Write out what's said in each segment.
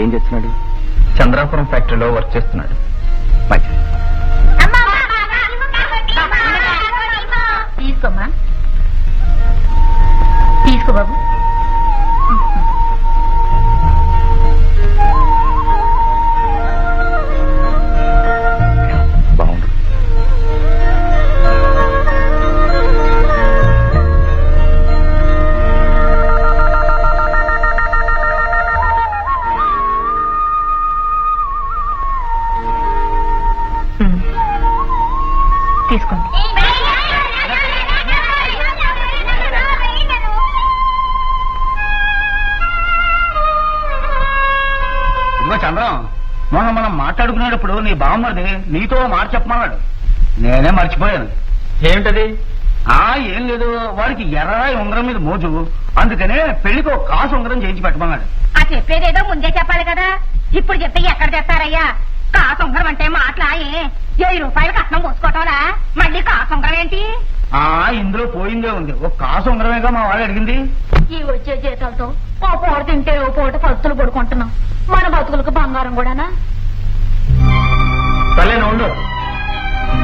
ఏం చేస్తున్నాడు? చంద్రాపురం ఫ్యాక్టరీలో వర్క్ చేస్తున్నాడు. మంచిది తీసుకో బాబు. మనం మాట్లాడుకునేటప్పుడు నీ బామ్మది నీతో మాట చెప్పమన్నాడు. నేనే మర్చిపోయాను. ఏమిటది? ఆ ఏం లేదు. వాడికి ఎర్రరాయి ఉంగరం మీద మోజు. అందుకనే పెళ్ళికి ఒక కాసు ఉంగరం చేయించి పెట్టమన్నాడు. ఆ చెప్పేదేదో ముందే చెప్పాలి కదా. ఇప్పుడు చెప్తే ఎక్కడ తెస్తారయ్యా కాసొంగరం అంటే మాటలా ఏ వెయ్యి రూపాయలు కట్నం పోసుకోవటంలా? మళ్ళీ కాసొంగరం ఏంటి? ఆ ఇందులో పోయిందే ఉంది. ఒక కాసు ఉంగరమేగా మా వాడు అడిగింది? ఈ వచ్చే జీతాలతో ఓ పూట తింటే ఓ పూట పత్తులు పడుకుంటున్నాం. మన బతుకులకు బంగారం కూడానా? సరే ఉండు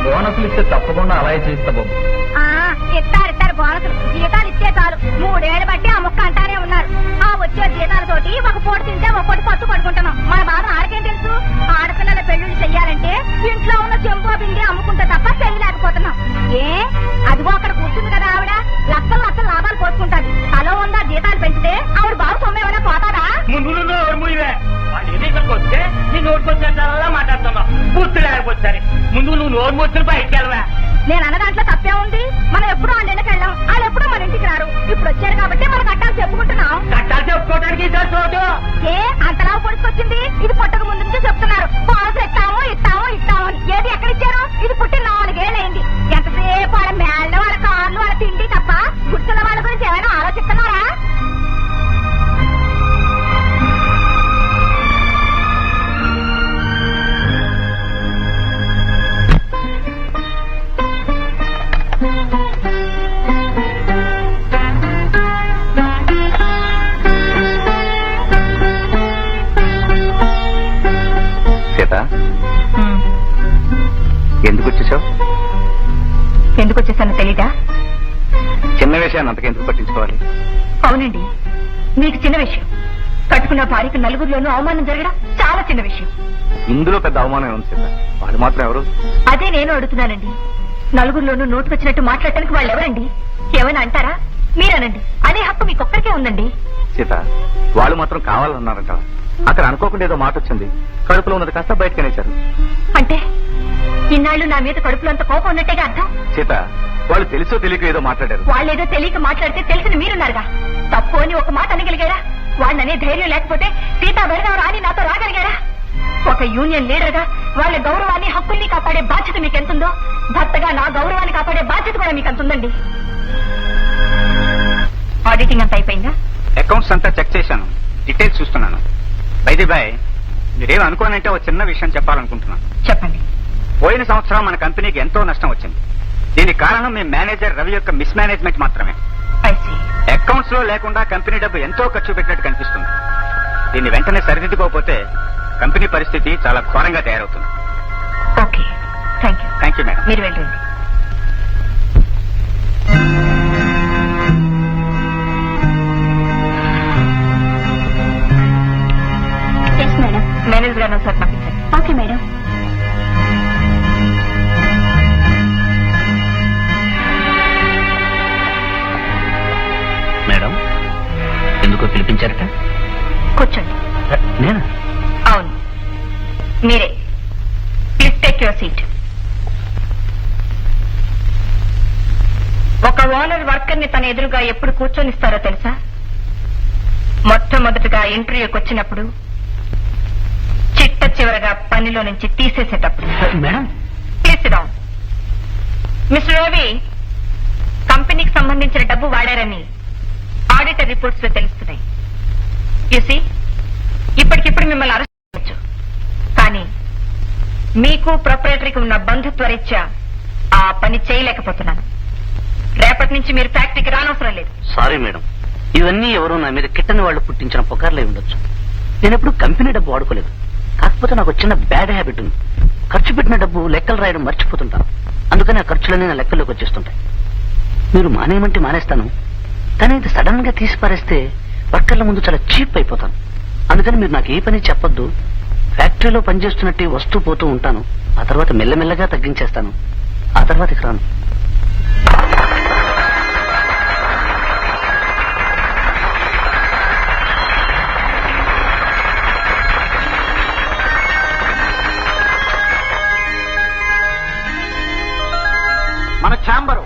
బోనసులు ఇస్తే తప్పకుండా అలాగే చేస్తా బాబు. ఆ ఇస్తారు ఇస్తారు బోనసులు. జీతాలు ఇస్తే చాలు. మూడేళ్ళు బట్టి ఆ ముక్క అంటానే ఉన్నారు. ఆ వచ్చే జీతాలతోటి ఒక పూట తింటే ఒక పూట పత్తు పడుకుంటున్నాం. మన బాధ ఆడకేం తెలుసు? ఆడపిల్లల పెళ్ళిళ్ళు చెయ్యాలంటే ఇంట్లో ఉన్న చెంపో పిండి అమ్ముకుంటే తప్ప నోరు మూసుకుని బయటికి వెళ్ళవా నేను అన్న దాంట్లో తప్పే ఉంది. మనం ఎప్పుడు వాళ్ళ ఇంటికి వెళ్ళాం. వాళ్ళు ఎప్పుడు మన ఇంటికి రారు. ఇప్పుడు వచ్చారు కాబట్టి మనం కట్టాలు చెప్పుకుంటున్నాం. కట్టాలు చెప్పుకోవడానికి ఏ అంతలా పొడుచుకొచ్చింది? సీత? ఎందుకు వచ్చేసావు ఎందుకు వచ్చేసాను తెలీదా? చిన్న విషయాన్ని అంతకెందుకు పట్టించుకోవాలి? అవునండి. మీకు చిన్న విషయం. కట్టుకున్న భార్యకు నలుగురిలోనూ అవమానం జరగడం చాలా చిన్న విషయం. ఇందులో పెద్ద అవమానం ఉంది సీత? వాళ్ళు మాత్రం ఎవరు? అదే నేను అడుగుతున్నానండి. నలుగురిలోనూ నోటుకొచ్చినట్టు మాట్లాడటానికి వాళ్ళు ఎవరండి ఏమైనా అంటారా? మీరనండి. అదే హక్కు మీకొక్కరికే ఉందండి. సీత వాళ్ళు మాత్రం కావాలన్నారంట. అక్కడ అనుకోకుండా ఏదో మాట వచ్చింది కడుపులో ఉన్నది కాస్త బయటకనేశారు. అంటే ఇన్నాళ్ళు నా మీద కడుపులో అంత కోపం ఉన్నట్టేగా అర్థం? సీత వాళ్ళు తెలుసో తెలియక ఏదో మాట్లాడారు. వాళ్ళేదో తెలియక మాట్లాడితే తెలిసిన మీరున్నారుగా. తప్పు అని ఒక మాట అనగలిగారా? వాళ్ళనే ధైర్యం లేకపోతే సీతా వెళ్దాం రాని నాతో రాగలిగారా? ఒక యూనియన్ లీడర్గా వాళ్ళ గౌరవాన్ని హక్కుల్ని కాపాడే బాధ్యత మీకు ఎంతుందో భర్తగా నా గౌరవాన్ని కాపాడే బాధ్యత కూడా మీకు ఎంతుందండి ఆడిటింగ్ అంతా అయిపోయిందా? అకౌంట్స్ అంతా చెక్ చేశాను. డీటెయిల్స్ చూస్తున్నాను. బైది బాయ్ మీరేం అనుకోనంటే ఒక చిన్న విషయం చెప్పాలనుకుంటున్నాను. చెప్పండి. పోయిన సంవత్సరం మన కంపెనీకి ఎంతో నష్టం వచ్చింది. దీనికి కారణం మీ మేనేజర్ రవి యొక్క మిస్ మేనేజ్మెంట్ మాత్రమే అకౌంట్స్లో లేకుండా కంపెనీ డబ్బు ఎంతో ఖర్చు పెట్టినట్టు కనిపిస్తుంది. దీన్ని వెంటనే సరిదిద్దుకోకపోతే కంపెనీ పరిస్థితి చాలా ఘోరంగా తయారవుతుంది. Okay. Thank you thank you madam మీరు వెళ్ళండి. మేడం మేనేజర్ గారిని ఒకసారి ఒక ఓనర్ వర్కర్ని తన ఎదురుగా ఎప్పుడు కూర్చొనిస్తారో తెలుసా? మొట్టమొదటిగా ఇంటర్వ్యూకి వచ్చినప్పుడు చిట్ట చివరగా పనిలో నుంచి తీసేసేటప్పుడు. మేడం? మిస్టర్ రవి కంపెనీకి సంబంధించిన డబ్బు వాడారని ఆడిటర్ రిపోర్ట్స్లో తెలుస్తున్నాయి. యూసి ఇప్పటికిప్పుడు మిమ్మల్ని అరెస్ట్ చేయవచ్చు కానీ మీకు ప్రొపరేటరీకి ఉన్న బంధుత్వ రీత్యా ఆ పని చేయలేకపోతున్నాను. రేపటి నుంచి మీరు ఫ్యాక్టరీకి రానవసరం లేదు. సారీ మేడం ఇవన్నీ ఎవరో నా మీద కిట్టని వాళ్ళు పుట్టించిన పుకార్లై ఉండొచ్చు. నేను ఎప్పుడు కంపెనీ డబ్బు వాడుకోలేదు. కాకపోతే నాకు చిన్న బ్యాడ్ హ్యాబిట్ ఉంది. ఖర్చు పెట్టిన డబ్బు లెక్కలు రాయడం మర్చిపోతుంటాను. అందుకని ఆ ఖర్చులన్నీ నా లెక్కల్లోకి వచ్చేస్తుంటాయి. మీరు మానేయమంటే మానేస్తాను. కానీ ఇది సడన్గా తీసి పారేస్తే వర్కర్ల ముందు చాలా చీప్ అయిపోతాను. అందుకని మీరు నాకు ఏ పని చెప్పొద్దు. ఫ్యాక్టరీలో పనిచేస్తున్నట్టు వస్తూ పోతూ ఉంటాను. ఆ తర్వాత మెల్లమెల్లగా తగ్గించేస్తాను. ఆ తర్వాత ఇక రాను. ఛాంబరు.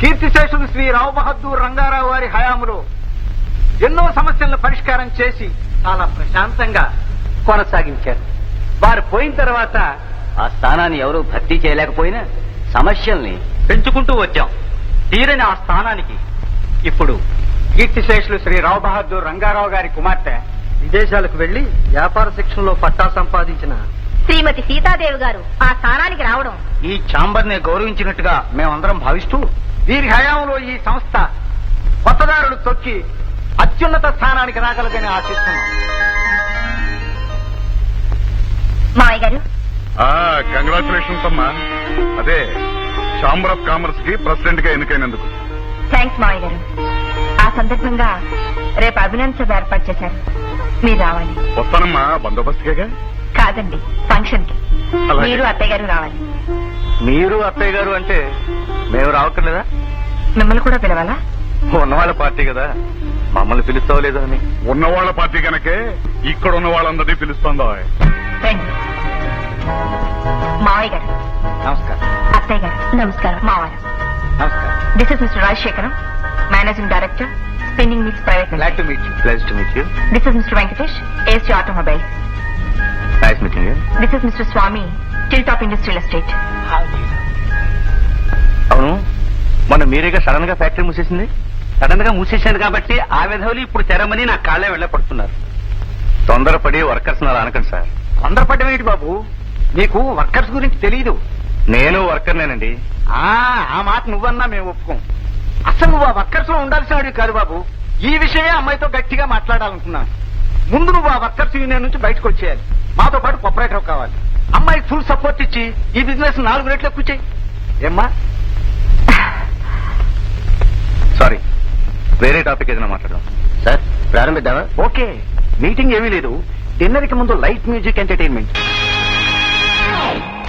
కీర్తిశేషులు శ్రీ రావు బహదూర్ రంగారావు వారి హయాములో ఎన్నో సమస్యలను పరిష్కారం చేసి చాలా ప్రశాంతంగా కొనసాగించారు. వారు పోయిన తర్వాత ఆ స్థానాన్ని ఎవరూ భర్తీ చేయలేకపోయినా సమస్యల్ని పెంచుకుంటూ వచ్చాం. తీరని ఆ స్థానానికి ఇప్పుడు కీర్తిశేషులు శ్రీ రావు బహదూర్ రంగారావు గారి కుమార్తె విదేశాలకు వెళ్ళి వ్యాపార శిక్షణలో పట్టా సంపాదించిన శ్రీమతి సీతాదేవి గారు ఆ స్థానానికి రావడం. ఈ ఛాంబర్ని గౌరవించినట్టుగా మేమందరం భావిస్తూ వీరి హయాంలో ఈ సంస్థ కొత్తదారులు తొక్కి అత్యున్నత స్థానానికి రాగలదని ఆశిస్తున్నాం. మావయ్య గారు. కంగ్రాచులేషన్స్ అమ్మా. అదే ఛాంబర్ ఆఫ్ కామర్స్కి ప్రెసిడెంట్గా ఎన్నికైనందుకు. థ్యాంక్స్ మావయ్య గారు. ఆ సందర్భంగా రేపు అభినందన సభ ఏర్పాటు చేశారు. మీరు రావాలి. వస్తానమ్మా బందోబస్తుగా. కాదండి ఫంక్షన్కి అలాగే. మీరు అత్తయ్య గారు రావాలి. మీరు అత్తయ్య గారు అంటే మేము రావట్లేదా మిమ్మల్ని కూడా పిలవాలా? ఉన్నవాళ్ళ పార్టీ కదా. మమ్మల్ని పిలుస్తావు లేదా అని? ఉన్న వాళ్ళ పార్టీ కనుకే ఇక్కడ ఉన్న వాళ్ళందరినీ పిలుస్తుందా? రండి. మావయ్య గారు. నమస్కారం. అత్తయ్య గారు. నమస్కారం. మావయ్య. నమస్కారం. This is Mister Rajasekharam managing director spinning mills private to meet you pleased to meet you this is Mister Venkatesh AC automobile nice meeting this is Mister Swamy till top industrial estate అవును మొన్న మీరేగా సడన్గా factory మూసేసింది? సడన్గా మూసేశాను కాబట్టి ఆ విధవులు ఇప్పుడు తెరమని నా కాళ్ళే వెళ్ళపడుతున్నారు తొందరపడి వర్కర్స్ అలా అనకండి సార్. తొందరపడడం ఏంటి బాబు? నీకు వర్కర్స్ గురించి తెలియదు నేను వర్కర్నేనండి ఆ మాట నువ్వన్నా మేము ఒప్పుకోం. అసలు నువ్వు ఆ వర్కర్స్లో ఉండాల్సిన వాడివి కాదు బాబు. ఈ విషయమే అమ్మాయితో గట్టిగా మాట్లాడాలనుకున్నాను. ముందు నువ్వు ఆ వర్కర్స్ యూనియన్ నుంచి బయటకు వచ్చేయాలి. మాతో పాటు కొప్పరేటర్ కావాలి. అమ్మాయికి ఫుల్ సపోర్ట్ ఇచ్చి ఈ బిజినెస్ నాలుగు రేట్లు ఎక్కువ చేయి. ఏమ్మా? సారీ వేరే టాపిక్ ఏదైనా మాట్లాడదాం. సార్ ప్రారంభిద్దామా? ఓకే. మీటింగ్ ఏమీ లేదు. డిన్నర్కి ముందు light music entertainment.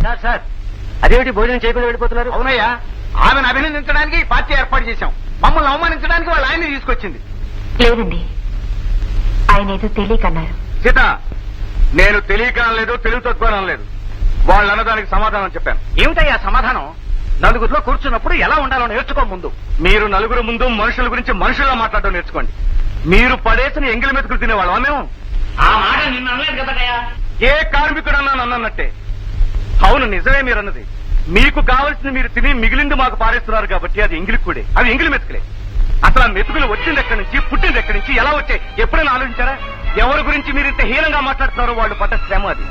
Sir sir అదేమిటి భోజనం చేయకుండా వెళ్ళిపోతున్నారు? అవునయ్యా. ఆమెను అభినందించడానికి పార్టీ ఏర్పాటు చేశాం. మమ్మల్ని అవమానించడానికి వాళ్ళ ఆయన్ని తీసుకొచ్చింది. లేదండి. ఆయన ఏదో తెలియకన్నారు. సీత నేను తెలియక లేదు తెలుగు తక్కువ లేదు. వాళ్ళు అన్నదానికి సమాధానం చెప్పాను. ఏమిటయ్యా సమాధానం? నలుగురిలో కూర్చున్నప్పుడు ఎలా ఉండాలో నేర్చుకో ముందు. మీరు నలుగురు ముందు మనుషుల గురించి మనుషుల్లో మాట్లాడడం నేర్చుకోండి. మీరు పడేసిన ఎంగిలి మెతుకులు తినేవాళ్ళం మేము. ఆ మాట నిన్న అనలేదు కదయ్యా ఏ కార్మికుడు అన్నా నన్నన్నట్టే అవును నిజమే మీరన్నది మీకు కావలసింది మీరు తిని మిగిలింది మాకు పారేస్తున్నారు కాబట్టి అది ఎంగిలి కూడే. అవి ఎంగిలి మెతుకులే. అసలు ఆ మెతుకులు వచ్చింది ఎక్కడి నుంచి పుట్టింది ఎక్కడి నుంచి ఎలా వచ్చాయి? ఎప్పుడైనా ఆలోచించారా? ఎవరి గురించి మీరు ఇంత హీనంగా మాట్లాడుతున్నారో వాళ్ళు పడ్డ శ్రమ అది.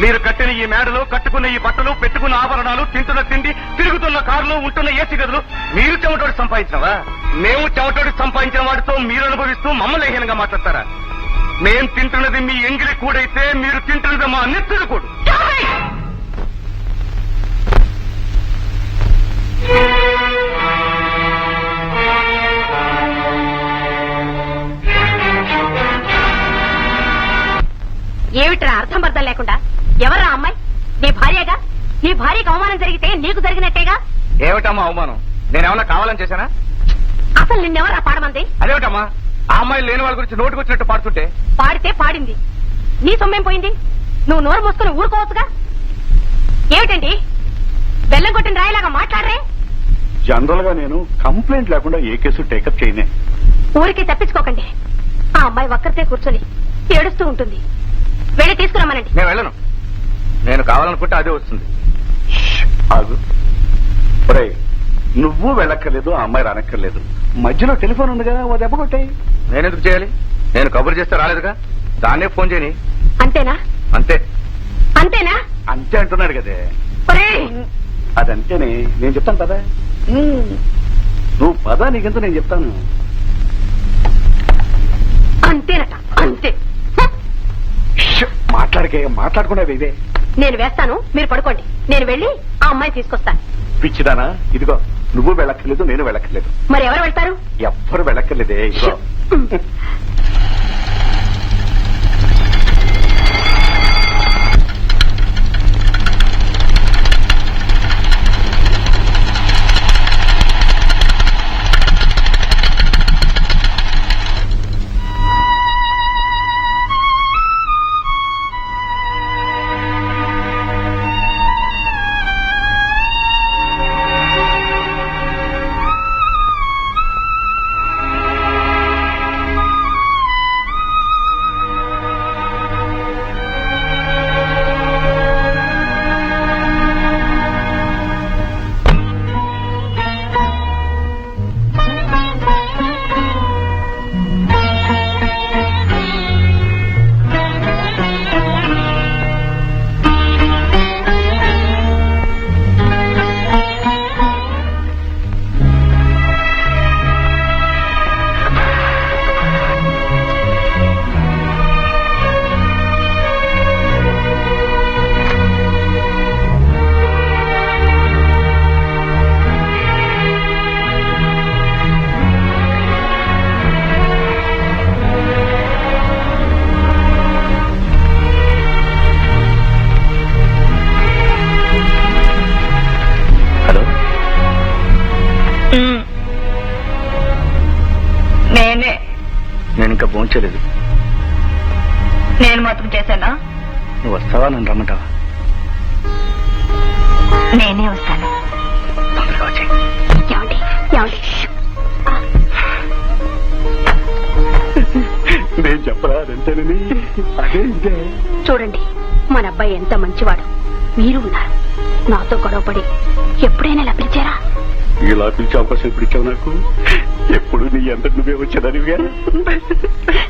మీరు కట్టిన ఈ మేడలు కట్టుకున్న ఈ బట్టలు పెట్టుకున్న ఆభరణాలు తింటున్న తిండి తిరుగుతున్న కార్లు ఉంటున్న ఏసీ గదులు మీరు చెమటోడి సంపాదించినవా? మేము చెమటోడి సంపాదించిన వాడితో మీరు అనుభవిస్తూ మమ్మల్ని హీనంగా మాట్లాడతారా? మేం తింటున్నది మీ ఎంగిలి కూడైతే మీరు తింటున్నది మా నెత్తుడు కూడు. ఏమిట్రా అర్థం పర్థం లేకుండా ఎవరా అమ్మాయి? నీ భార్యగా? నీ భార్యకు అవమానం జరిగితే నీకు జరిగినట్టేగా? ఏమిటమ్మా అవమానం? నేనేమన్నా కావాలని చేశానా? అసలు నిన్నెవరా పాడమంది? అదేమిటమ్మా? ఆ అమ్మాయి లేని వాళ్ళ గురించి నోటికి వచ్చినట్టు పాడుతుంటే? పాడితే పాడింది. నీ సొమ్మేం పోయింది? నువ్వు నోరు మూసుకుని ఊరుకోవచ్చుగా? ఏమిటండి? బెల్లం కొట్టిన రాయిలాగా మాట్లాడరే? జనరల్గా నేను కంప్లైంట్ లేకుండా ఏ కేసు టేకప్ చేయనే. ఊరికి తప్పించుకోకండి. ఆ అమ్మాయి ఒక్కరితే కూర్చొని ఏడుస్తూ ఉంటుంది. వెళ్ళి తీసుకురమ్మనండి. నేను వెళ్ళను. నేను కావాలనుకుంటే అదే వస్తుంది. ఆగు. నువ్వు వెళ్ళక్కర్లేదు ఆ అమ్మాయి రానక్కర్లేదు. మధ్యలో టెలిఫోన్ ఉంది కదా ఓ దెబ్బ కొట్టాయి. నేనెందుకు చేయాలి? నేను కబురు చేస్తే రాలేదుగా? దాన్నే ఫోన్ చేయని. అంతేనా? అంతే. అంతేనా? అంతే అంటున్నాడు కదే. అదంతేనే. నేను చెప్తాను కదా నువ్వు పద నీకెంత నేను చెప్తాను. అంతేనట అంతే. మాట్లాడకే మాట్లాడకుండా ఇదే నేను వేస్తాను మీరు పడుకోండి. నేను వెళ్ళి ఆ అమ్మాయి తీసుకొస్తాను. పిచ్చిదానా? ఇదిగో నువ్వు వెళ్ళక్కర్లేదు నేను వెళ్ళక్కర్లేదు. మరి ఎవరు వెళ్తారు? ఎవ్వరు వెళ్ళక్కర్లేదే నేనే వస్తాను. తొందరగా వచ్చాయి. ఏమండి? ఏమండి? నేను చెప్పరా అదంతేనని అదే ఇదే చూడండి మన అబ్బాయి ఎంత మంచివాడు. మీరు ఉన్నారు. నాతో గొడవపడి ఎప్పుడైనా ఇలా పిలిచారా? ఇలా పిలిచే అవకాశం ఇప్పుడు ఇచ్చావు నాకు? ఎప్పుడు నీ అంత నువ్వే వచ్చేదానివిగా?